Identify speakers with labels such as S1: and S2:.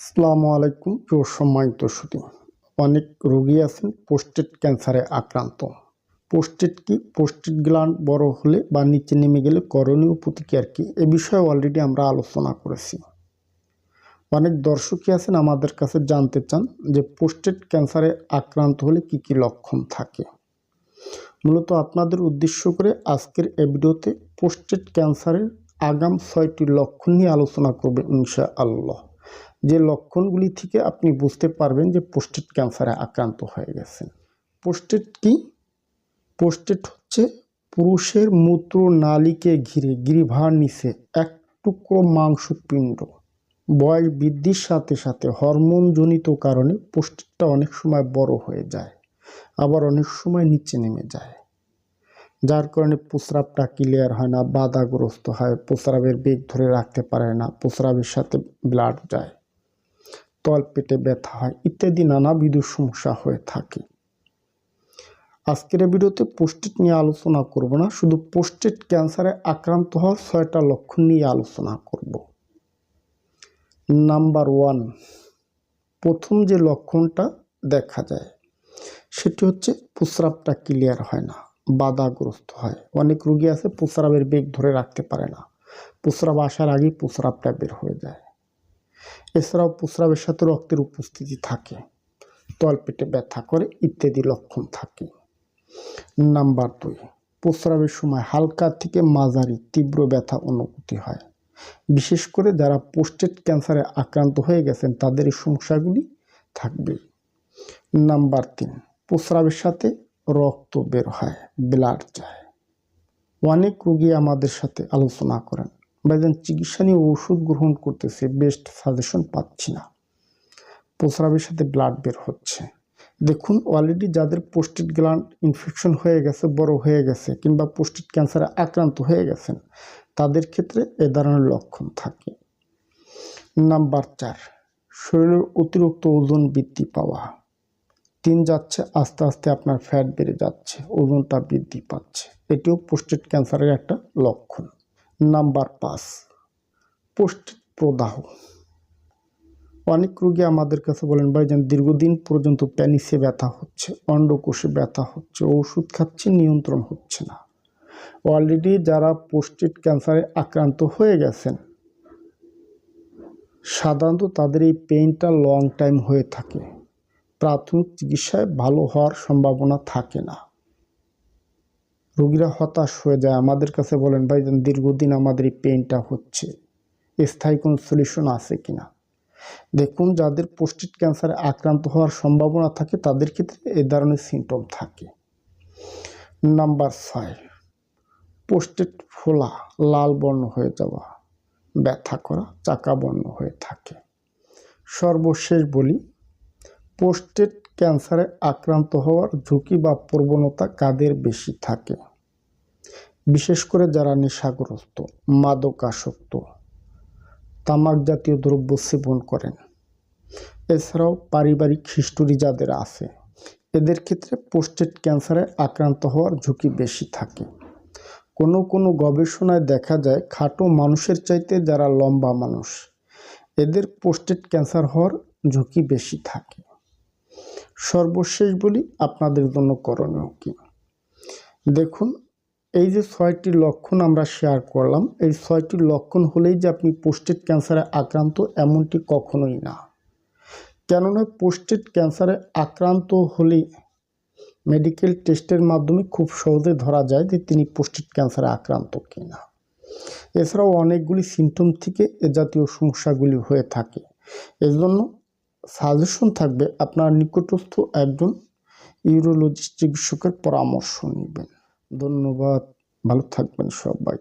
S1: আসসালামু আলাইকুম, প্রিয় সম্মানিত অনেক রোগী আছেন পোস্টেট ক্যান্সারে আক্রান্ত। পোস্টেট কি? পোস্টেট গ্ল্যান্ড বড় হলে বা নিচে নেমে গেলে করণীয় প্রতিক্রিয়ার কি? এ বিষয়ে অলরেডি আমরা আলোচনা করেছি। অনেক দর্শকই আছেন আমাদের কাছে জানতে চান যে পোস্টেট ক্যান্সারে আক্রান্ত হলে কি কি লক্ষণ থাকে। মূলত আপনাদের উদ্দেশ্য করে আজকের এই ভিডিওতে পোস্টেট ক্যান্সারের আগাম ছয়টি লক্ষণ নিয়ে আলোচনা করবে ইনশা আল্লাহ যে লক্ষণগুলি থেকে আপনি বুঝতে পারবেন যে পোস্টেট ক্যান্সারে আক্রান্ত হয়ে গেছেন। পোস্টেট কি? পোস্টেট হচ্ছে পুরুষের মূত্র নালীকে ঘিরে গিরিভার নিচে এক টুকরো মাংসপিণ্ড। বয়স বৃদ্ধির সাথে সাথে হরমোনজনিত কারণে পোস্টেটটা অনেক সময় বড় হয়ে যায়, আবার অনেক সময় নিচে নেমে যায়। যার কারণে প্রস্রাবটা ক্লিয়ার হয় না, বাধাগ্রস্ত হয়, প্রস্রাবের বেগ ধরে রাখতে পারে না, প্রস্রাবের সাথে ব্লাড যায়। তল পেটে ব্যথা হয়, ইত্যাদি নানাবিধ সমস্যা হয়ে থাকে। আজকের ভিডিওতে পোস্টেট নিয়ে আলোচনা করব না, শুধু পোস্টেট ক্যান্সারে আক্রান্ত হওয়ার ছয়টা লক্ষণ নিয়ে আলোচনা করব। নাম্বার ওয়ান প্রথম যে লক্ষণটা দেখা যায়, সেটি হচ্ছে প্রস্রাবটা ক্লিয়ার হয় না, বাধাগ্রস্ত হয়। অনেক রুগী আছে, প্রস্রাবের বেগ ধরে রাখতে পারে না। প্রস্রাব আসার আগেই প্রস্রাবটা বের হয়ে যায়। এছাড়াও প্রস্রাবের সাথে রক্তের উপস্থিতি থাকে। তলপেটে ব্যথা করে ইত্যাদি লক্ষণ থাকে। নাম্বার দুই প্রস্রাবের সময় হালকা থেকে মাঝারি তীব্র ব্যথা অনুভূতি হয়। বিশেষ করে যারা পোস্টেট ক্যান্সারে আক্রান্ত হয়ে গেছেন, তাদের এই সমস্যাগুলি থাকবে। নাম্বার তিন প্রস্রাবের সাথে রক্ত বের হয়, ব্লাড যায়। অনেক রুগী আমাদের সাথে আলোচনা করেন। ভাইজান চিকিৎসা নিয়ে ওষুধ গ্রহণ করতেছে বেস্ট সাজেশন পাচ্ছি না। প্রস্রাবের সাথে ব্লাড বের হচ্ছে। দেখুন অলরেডি যাদের পোস্টেড গ্ল্যান্ড ইনফেকশন হয়ে গেছে, বড় হয়ে গেছে, কিংবা পোস্টেড ক্যান্সারে আক্রান্ত হয়ে গেছেন, তাদের ক্ষেত্রে এ ধরনের লক্ষণ থাকে। নাম্বার চার, শরীরের অতিরিক্ত ওজন বৃদ্ধি পাওয়া। তিন যাচ্ছে, আস্তে আস্তে আপনার ফ্যাট বেড়ে যাচ্ছে, ওজনটা বৃদ্ধি পাচ্ছে। এটিও পোস্টেড ক্যান্সারের একটা লক্ষণ। নাম্বার পাঁচ পোস্টেড প্রদাহ। অনেক রোগী আমাদের কাছে বলেন ভাই ভাইজান, দীর্ঘদিন পর্যন্ত প্যানিসে ব্যথা হচ্ছে, অন্ডকোষে ব্যথা হচ্ছে, ওষুধ খাচ্ছে, নিয়ন্ত্রণ হচ্ছে না। অলরেডি যারা পোস্টেড ক্যান্সারে আক্রান্ত হয়ে গেছেন, সাধারণত তাদের এই পেইনটা লং টাইম হয়ে থাকে। প্রাথমিক চিকিৎসায় ভালো হওয়ার সম্ভাবনা থাকে না। রোগীরা হতাশ হয়ে যায়। আমাদের কাছে বলেন, ভাই, দীর্ঘদিন আমাদের এই পেইনটা হচ্ছে। স্থায়ী কোনো সলিউশন আছে কি না? দেখুন, যাদের পোস্টেড ক্যান্সারে আক্রান্ত হওয়ার সম্ভাবনা থাকে, তাদের ক্ষেত্রে এ ধরনের সিমটম থাকে। নাম্বার ছয় পোস্টেড ফোলা, লাল বর্ণ হয়ে যাওয়া, ব্যথা করা, চাকা বর্ণ হয়ে থাকে। সর্বশেষ বলি পোস্টেড ক্যান্সারে আক্রান্ত হওয়ার ঝুঁকি বা প্রবণতা কাদের বেশি থাকে? বিশেষ করে যারা নেশাগ্রস্ত, মাদকাসক্ত, তামাক জাতীয় দ্রব্য সেবন করেন। এছাড়াও পারিবারিক হিস্টোরি যাদের আছে, এদের ক্ষেত্রে পোস্টেড ক্যান্সারে আক্রান্ত হওয়ার ঝুঁকি বেশি থাকে। কোনো কোনো গবেষণায় দেখা যায়, খাটো মানুষের চাইতে যারা লম্বা মানুষ, এদের পোস্টেড ক্যান্সার হওয়ার ঝুঁকি বেশি থাকে। সর্বশেষ বলি আপনাদের জন্য করণীয় কি? দেখুন, এই যে ছয়টি লক্ষণ আমরা শেয়ার করলাম, এই ছয়টি লক্ষণ হলেই যে আপনি পোস্টেড ক্যান্সারে আক্রান্ত এমনটি কখনোই না। কেননা পোস্টেড ক্যান্সারে আক্রান্ত হলে মেডিকেল টেস্টের মাধ্যমে খুব সহজে ধরা যায় যে তিনি পোস্টেড ক্যান্সারে আক্রান্ত কিনা। এছাড়াও অনেকগুলি সিমটম থেকে এ জাতীয় সমস্যাগুলি হয়ে থাকে। এজন্য সাজেশন থাকবে আপনার নিকটস্থ একজন ইউরোলজিস্ট চিকিৎসকের পরামর্শ নেবেন। ধন্যবাদ ভালো থাকবেন সবাই।